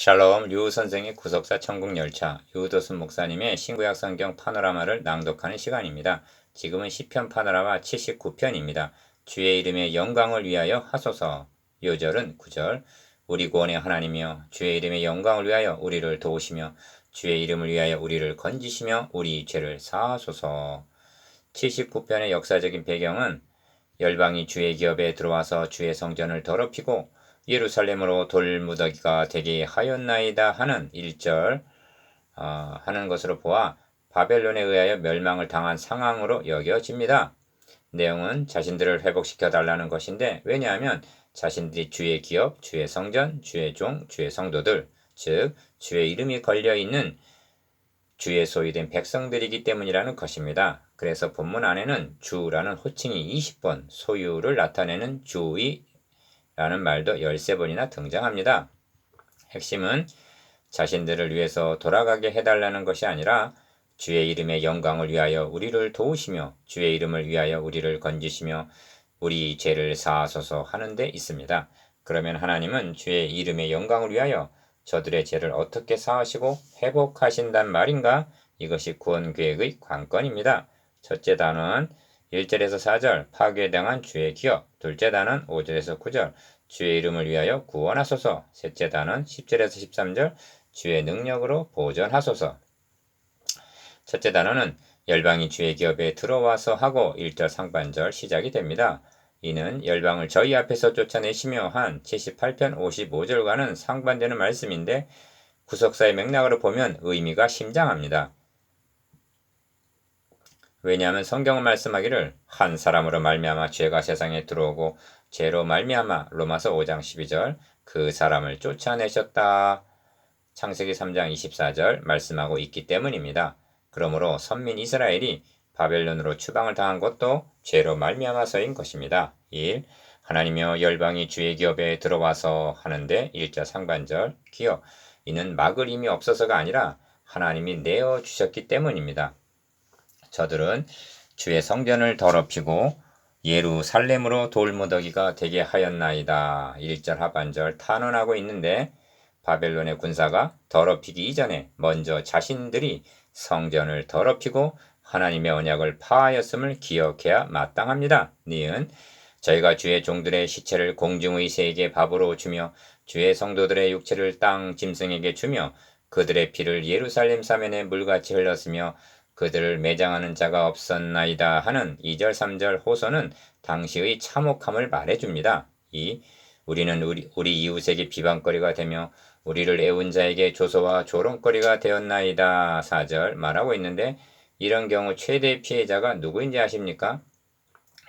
샬롬 류 선생의 구속사 천국열차 유도순 목사님의 신구약 성경 파노라마를 낭독하는 시간입니다. 지금은 시편 파노라마 79편입니다. 주의 이름의 영광을 위하여 하소서. 요절은 9절 우리 구원의 하나님이여 주의 이름의 영광을 위하여 우리를 도우시며 주의 이름을 위하여 우리를 건지시며 우리 죄를 사하소서. 79편의 역사적인 배경은 열방이 주의 기업에 들어와서 주의 성전을 더럽히고 예루살렘으로 돌무더기가 되게 하였나이다 하는 1절 어, 하는 것으로 보아 바벨론에 의하여 멸망을 당한 상황으로 여겨집니다. 내용은 자신들을 회복시켜 달라는 것인데 왜냐하면 자신들이 주의 기업, 주의 성전, 주의 종, 주의 성도들, 즉 주의 이름이 걸려 있는 주의 소유된 백성들이기 때문이라는 것입니다. 그래서 본문 안에는 주라는 호칭이 20번, 소유를 나타내는 주의 라는 말도 13번이나 등장합니다. 핵심은 자신들을 위해서 돌아가게 해달라는 것이 아니라 주의 이름의 영광을 위하여 우리를 도우시며 주의 이름을 위하여 우리를 건지시며 우리 죄를 사하소서 하는 데 있습니다. 그러면 하나님은 주의 이름의 영광을 위하여 저들의 죄를 어떻게 사하시고 회복하신단 말인가? 이것이 구원 계획의 관건입니다. 첫째 단어는 1절에서 4절 파괴 당한 주의 기업 둘째 단은 5절에서 9절 주의 이름을 위하여 구원하소서 셋째 단은 10절에서 13절 주의 능력으로 보전하소서 첫째 단어는 열방이 주의 기업에 들어와서 하고 1절 상반절 시작이 됩니다. 이는 열방을 저희 앞에서 쫓아내시며 한 78편 55절과는 상반되는 말씀인데 구속사의 맥락으로 보면 의미가 심장합니다. 왜냐하면 성경은 말씀하기를 한 사람으로 말미암아 죄가 세상에 들어오고 죄로 말미암아 로마서 5장 12절 그 사람을 쫓아내셨다. 창세기 3장 24절 말씀하고 있기 때문입니다. 그러므로 선민 이스라엘이 바벨론으로 추방을 당한 것도 죄로 말미암아서인 것입니다. 1. 하나님여 열방이 주의 기업에 들어와서 하는데 일자 상반절 기업 이는 막을 힘이 없어서가 아니라 하나님이 내어 주셨기 때문입니다. 저들은 주의 성전을 더럽히고 예루살렘으로 돌무더기가 되게 하였나이다. 1절 하반절 탄원하고 있는데 바벨론의 군사가 더럽히기 이전에 먼저 자신들이 성전을 더럽히고 하나님의 언약을 파하였음을 기억해야 마땅합니다. 니은 저희가 주의 종들의 시체를 공중의 새에게 밥으로 주며 주의 성도들의 육체를 땅 짐승에게 주며 그들의 피를 예루살렘 사면에 물같이 흘렀으며 그들을 매장하는 자가 없었나이다 하는 2절 3절 호소는 당시의 참혹함을 말해줍니다. 이 우리는 우리, 우리 이웃에게 비방거리가 되며 우리를 애운 자에게 조소와 조롱거리가 되었나이다 4절 말하고 있는데 이런 경우 최대 피해자가 누구인지 아십니까?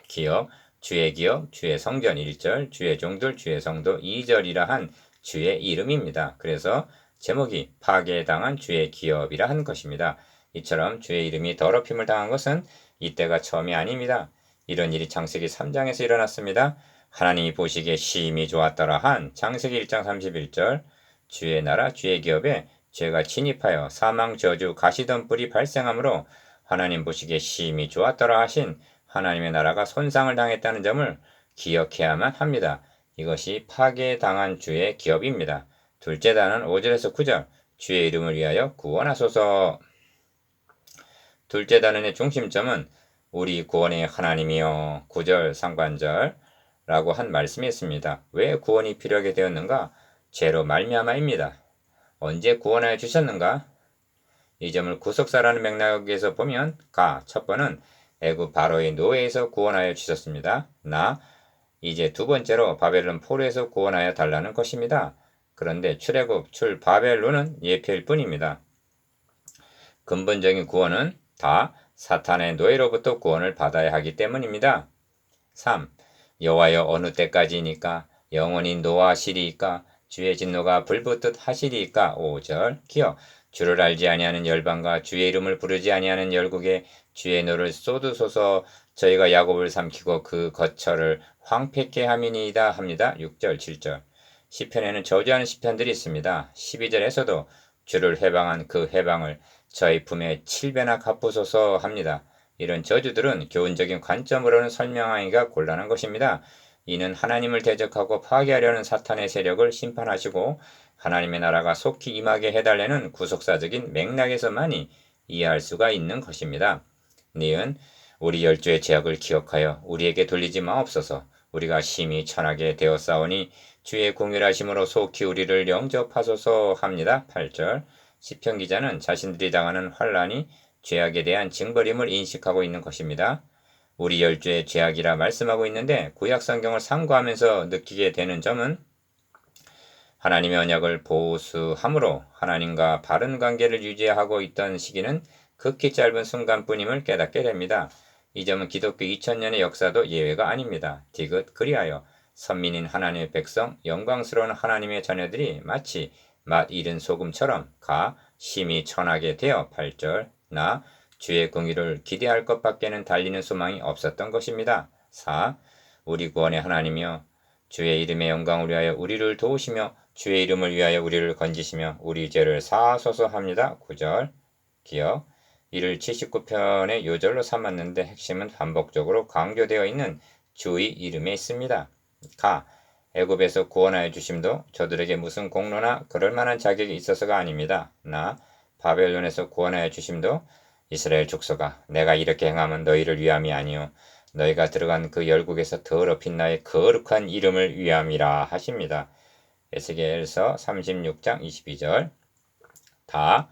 기업, 주의 기업, 주의 성전 1절, 주의 종들, 주의 성도 2절이라 한 주의 이름입니다. 그래서 제목이 파괴당한 주의 기업이라 한 것입니다. 이처럼 주의 이름이 더럽힘을 당한 것은 이때가 처음이 아닙니다. 이런 일이 창세기 3장에서 일어났습니다. 하나님이 보시기에 심히 좋았더라 한 창세기 1장 31절 주의 나라 주의 기업에 죄가 침입하여 사망 저주 가시던 뿔이 발생하므로 하나님 보시기에 심히 좋았더라 하신 하나님의 나라가 손상을 당했다는 점을 기억해야만 합니다. 이것이 파괴당한 주의 기업입니다. 둘째 단은 5절에서 9절 주의 이름을 위하여 구원하소서 둘째 단원의 중심점은 우리 구원의 하나님이여 구절 상관절 라고 한 말씀이 있습니다. 왜 구원이 필요하게 되었는가? 죄로 말미암아입니다. 언제 구원하여 주셨는가? 이 점을 구속사라는 맥락에서 보면 가, 첫 번은 애굽 바로의 노예에서 구원하여 주셨습니다. 나, 이제 두 번째로 바벨론 포로에서 구원하여 달라는 것입니다. 그런데 출애굽 출 바벨론은 예표일 뿐입니다. 근본적인 구원은 다 사탄의 노예로부터 구원을 받아야 하기 때문입니다. 3. 여호와여 어느 때까지니까 영원히 노하시리이까 주의 진노가 불붙듯 하시리이까 5절 기어 주를 알지 아니하는 열방과 주의 이름을 부르지 아니하는 열국에 주의 노를 쏟으소서 저희가 야곱을 삼키고 그 거처를 황폐케 함이니이다 합니다. 6절 7절 시편에는 저주하는 시편들이 있습니다. 12절에서도 주를 해방한 그 해방을 저희 품에 7배나 갚으소서 합니다. 이런 저주들은 교훈적인 관점으로는 설명하기가 곤란한 것입니다. 이는 하나님을 대적하고 파괴하려는 사탄의 세력을 심판하시고 하나님의 나라가 속히 임하게 해달라는 구속사적인 맥락에서만이 이해할 수가 있는 것입니다. 니은 우리 열주의 제약을 기억하여 우리에게 돌리지 마옵소서. 우리가 심히 천하게 되었사오니 주의 공일하심으로 속히 우리를 영접하소서 합니다. 8절 시편 기자는 자신들이 당하는 환란이 죄악에 대한 징벌임을 인식하고 있는 것입니다. 우리 열주의 죄악이라 말씀하고 있는데 구약 성경을 상고하면서 느끼게 되는 점은 하나님의 언약을 보수함으로 하나님과 바른 관계를 유지하고 있던 시기는 극히 짧은 순간뿐임을 깨닫게 됩니다. 이 점은 기독교 2000년의 역사도 예외가 아닙니다. 디귿 그리하여 선민인 하나님의 백성, 영광스러운 하나님의 자녀들이 마치 맛 잃은 소금처럼 가 심히 천하게 되어 8절 나 주의 공의를 기대할 것밖에는 달리는 소망이 없었던 것입니다. 4. 우리 구원의 하나님이여 주의 이름의 영광을 위하여 우리를 도우시며 주의 이름을 위하여 우리를 건지시며 우리 죄를 사소서 합니다. 9절 기억 이를 79편의 요절로 삼았는데 핵심은 반복적으로 강조되어 있는 주의 이름에 있습니다. 가 애굽에서 구원하여 주심도 저들에게 무슨 공로나 그럴 만한 자격이 있어서가 아닙니다. 나 바벨론에서 구원하여 주심도 이스라엘 족속아 내가 이렇게 행하면 너희를 위함이 아니요 너희가 들어간 그 열국에서 더럽힌 나의 거룩한 이름을 위함이라 하십니다. 에스겔서 36장 22절 다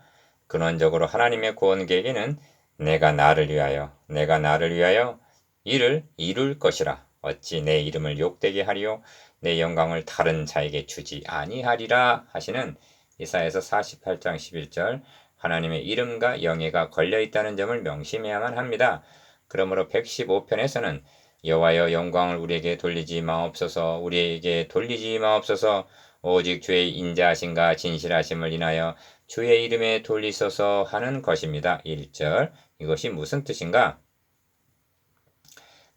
근원적으로 하나님의 구원 계획에는 내가 나를 위하여 내가 나를 위하여 이를 이룰 것이라 어찌 내 이름을 욕되게 하리요 내 영광을 다른 자에게 주지 아니하리라 하시는 이사에서 48장 11절 하나님의 이름과 영예가 걸려 있다는 점을 명심해야만 합니다. 그러므로 115편에서는 여호와여 영광을 우리에게 돌리지 마옵소서 우리에게 돌리지 마옵소서 오직 주의 인자하신가 진실하심을 인하여 주의 이름에 돌리소서 하는 것입니다. 1절 이것이 무슨 뜻인가?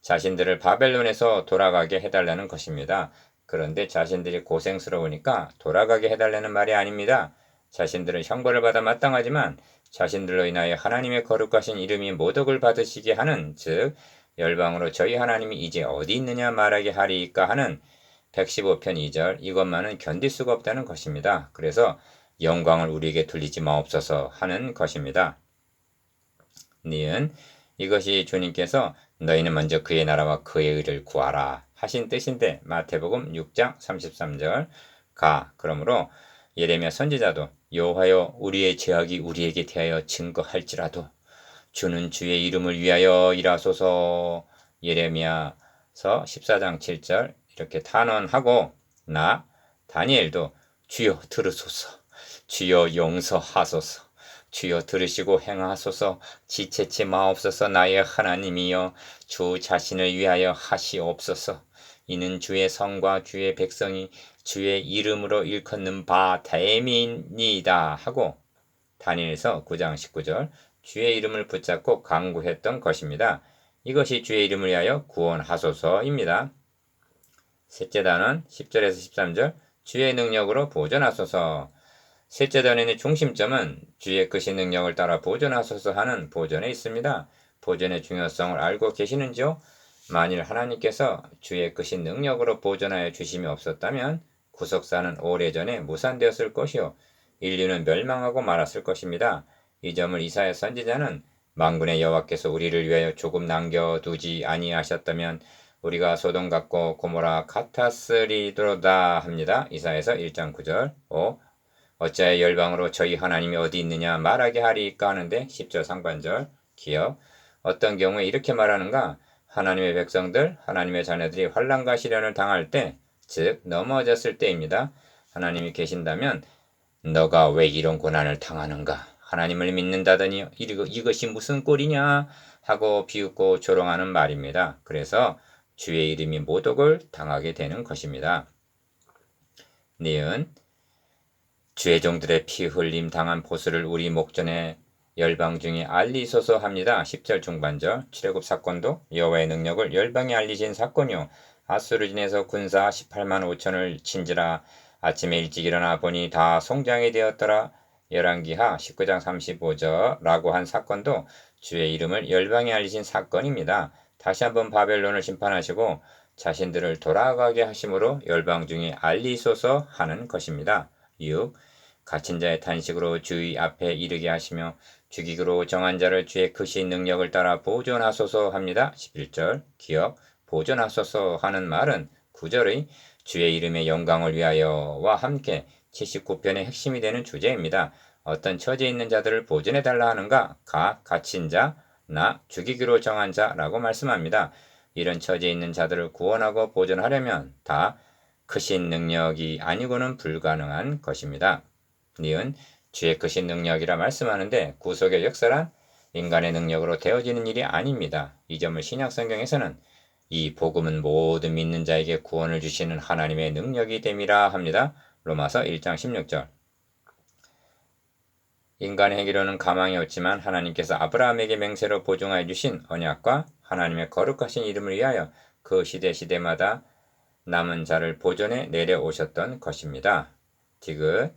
자신들을 바벨론에서 돌아가게 해달라는 것입니다. 그런데 자신들이 고생스러우니까 돌아가게 해달라는 말이 아닙니다. 자신들은 형벌을 받아 마땅하지만 자신들로 인하여 하나님의 거룩하신 이름이 모독을 받으시게 하는 즉 열방으로 저희 하나님이 이제 어디 있느냐 말하게 하리까 하는 115편 2절 이것만은 견딜 수가 없다는 것입니다. 그래서 영광을 우리에게 돌리지 마옵소서 하는 것입니다. 니은 이것이 주님께서 너희는 먼저 그의 나라와 그의 의를 구하라 하신 뜻인데 마태복음 6장 33절 가. 그러므로 예레미야 선지자도 여호와여 우리의 죄악이 우리에게 대하여 증거할지라도 주는 주의 이름을 위하여 일하소서. 예레미야서 14장 7절 이렇게 탄원하고 나 다니엘도 주여 들으소서. 주여 용서하소서. 주여 들으시고 행하소서. 지체치 마옵소서. 나의 하나님이여 주 자신을 위하여 하시옵소서 이는 주의 성과 주의 백성이 주의 이름으로 일컫는 바 다임이니이다 하고 다니엘서 9장 19절 주의 이름을 붙잡고 강구했던 것입니다. 이것이 주의 이름을 위하여 구원하소서입니다. 셋째 단은 10절에서 13절 주의 능력으로 보존하소서 셋째 단의 중심점은 주의 크신 능력을 따라 보존하소서 하는 보존에 있습니다. 보존의 중요성을 알고 계시는지요? 만일 하나님께서 주의 크신 능력으로 보존하여 주심이 없었다면 구속사는 오래전에 무산되었을 것이요 인류는 멸망하고 말았을 것입니다. 이 점을 이사야 선지자는 망군의 여호와께서 우리를 위하여 조금 남겨두지 아니하셨다면 우리가 소돔 같고 고모라 같았으리도다 합니다. 이사에서 1장 9절. 5 어찌하여 열방으로 저희 하나님이 어디 있느냐 말하게 하리까 하는데 10절 상반절. 기억. 어떤 경우에 이렇게 말하는가 하나님의 백성들 하나님의 자녀들이 환란과 시련을 당할 때 즉 넘어졌을 때입니다. 하나님이 계신다면 너가 왜 이런 고난을 당하는가 하나님을 믿는다더니 이것이 무슨 꼴이냐 하고 비웃고 조롱하는 말입니다. 그래서 주의 이름이 모독을 당하게 되는 것입니다. 니은 주의 종들의 피 흘림 당한 보수를 우리 목전에 열방 중에 알리소서 합니다. 10절 중반절 출애굽 사건도 여호와의 능력을 열방에 알리신 사건이요. 아수르진에서 군사 18만 5천을 친지라 아침에 일찍 일어나 보니 다 송장이 되었더라. 열왕기하 19장 35절라고 한 사건도 주의 이름을 열방에 알리신 사건입니다. 다시 한번 바벨론을 심판하시고 자신들을 돌아가게 하심으로 열방 중에 알리소서 하는 것입니다. 6. 갇힌 자의 탄식으로 주의 앞에 이르게 하시며 주기로 정한 자를 주의 크신 능력을 따라 보존하소서 합니다. 11절 기억 보존하소서 하는 말은 9절의 주의 이름의 영광을 위하여와 함께 79편의 핵심이 되는 주제입니다. 어떤 처지에 있는 자들을 보존해 달라 하는가? 가, 갇힌 자, 나, 죽이기로 정한 자라고 말씀합니다. 이런 처지에 있는 자들을 구원하고 보존하려면 다 크신 능력이 아니고는 불가능한 것입니다. 니은 주의 크신 능력이라 말씀하는데 구속의 역사란 인간의 능력으로 되어지는 일이 아닙니다. 이 점을 신약 성경에서는 이 복음은 모든 믿는 자에게 구원을 주시는 하나님의 능력이 됨이라 합니다. 로마서 1장 16절. 인간의 행위로는 가망이 없지만 하나님께서 아브라함에게 맹세로 보증하여 주신 언약과 하나님의 거룩하신 이름을 위하여 그 시대 시대마다 남은 자를 보존해 내려오셨던 것입니다. 디귿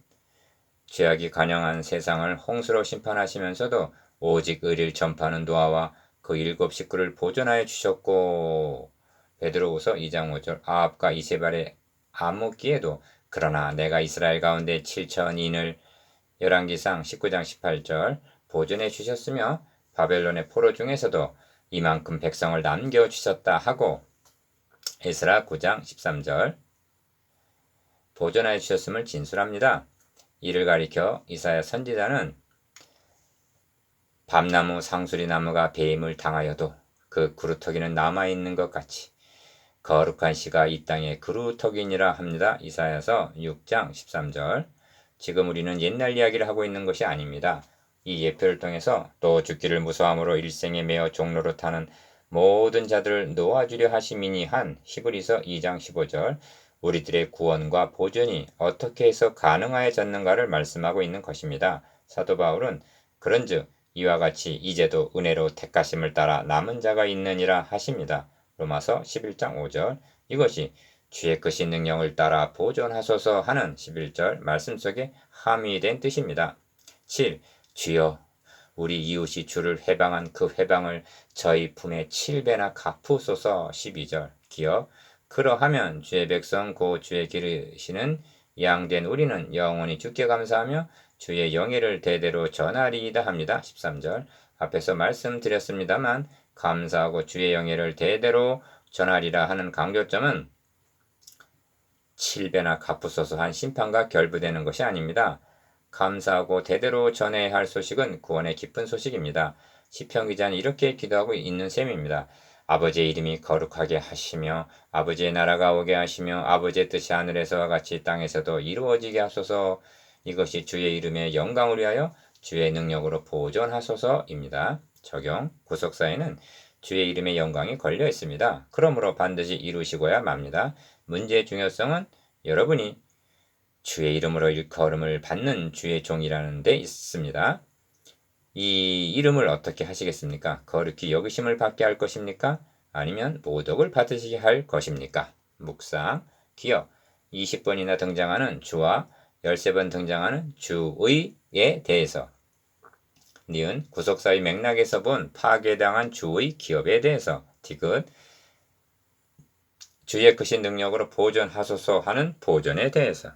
죄악이 간영한 세상을 홍수로 심판하시면서도 오직 의를 전파하는 노아와 그 일곱 식구를 보존하여 주셨고 베드로후서 2장 5절 아합과 이세발의 암흑기에도 그러나 내가 이스라엘 가운데 7천인을 열왕기상 19장 18절 보존해 주셨으며 바벨론의 포로 중에서도 이만큼 백성을 남겨 주셨다 하고 에스라 9장 13절 보존하여 주셨음을 진술합니다. 이를 가리켜 이사야 선지자는 밤나무 상수리 나무가 배임을 당하여도 그 그루터기는 남아 있는 것 같이 거룩한 씨가 이 땅에 그루터기니라 합니다. 이사야서 6장 13절 지금 우리는 옛날 이야기를 하고 있는 것이 아닙니다. 이 예표를 통해서 또 죽기를 무서함으로 일생에 매어 종로로 타는 모든 자들을 놓아주려 하심이니 한 히브리서 2장 15절 우리들의 구원과 보존이 어떻게 해서 가능하여졌는가를 말씀하고 있는 것입니다. 사도 바울은 그런즉 이와 같이 이제도 은혜로 택하심을 따라 남은 자가 있느니라 하십니다. 로마서 11장 5절 이것이 주의 크신 능력을 따라 보존하소서 하는 11절 말씀 속에 함의된 뜻입니다. 7. 주여 우리 이웃이 주를 해방한 그 해방을 저희 품에 7배나 갚으소서 12절 기억 그러하면 주의 백성 고 주의 기르시는 양된 우리는 영원히 주께 감사하며 주의 영예를 대대로 전하리이다 합니다. 13절 앞에서 말씀드렸습니다만 감사하고 주의 영예를 대대로 전하리라 하는 강조점은 7배나 갚으소서 한 심판과 결부되는 것이 아닙니다. 감사하고 대대로 전해야 할 소식은 구원의 기쁜 소식입니다. 시편 기자는 이렇게 기도하고 있는 셈입니다. 아버지의 이름이 거룩하게 하시며 아버지의 나라가 오게 하시며 아버지의 뜻이 하늘에서와 같이 땅에서도 이루어지게 하소서 이것이 주의 이름의 영광을 위하여 주의 능력으로 보존하소서입니다. 적용 구속사에는 주의 이름의 영광이 걸려 있습니다. 그러므로 반드시 이루시고야 맙니다. 문제의 중요성은 여러분이 주의 이름으로 일컬음을 받는 주의 종이라는 데 있습니다. 이 이름을 어떻게 하시겠습니까? 거룩히 여기심을 받게 할 것입니까? 아니면 모독을 받으시게 할 것입니까? 묵상, 기억, 20번이나 등장하는 주와 13번 등장하는 주의에 대해서 니은 구속사의 맥락에서 본 파괴당한 주의 기업에 대해서 디귿 주의 크신 능력으로 보존하소서 하는 보존에 대해서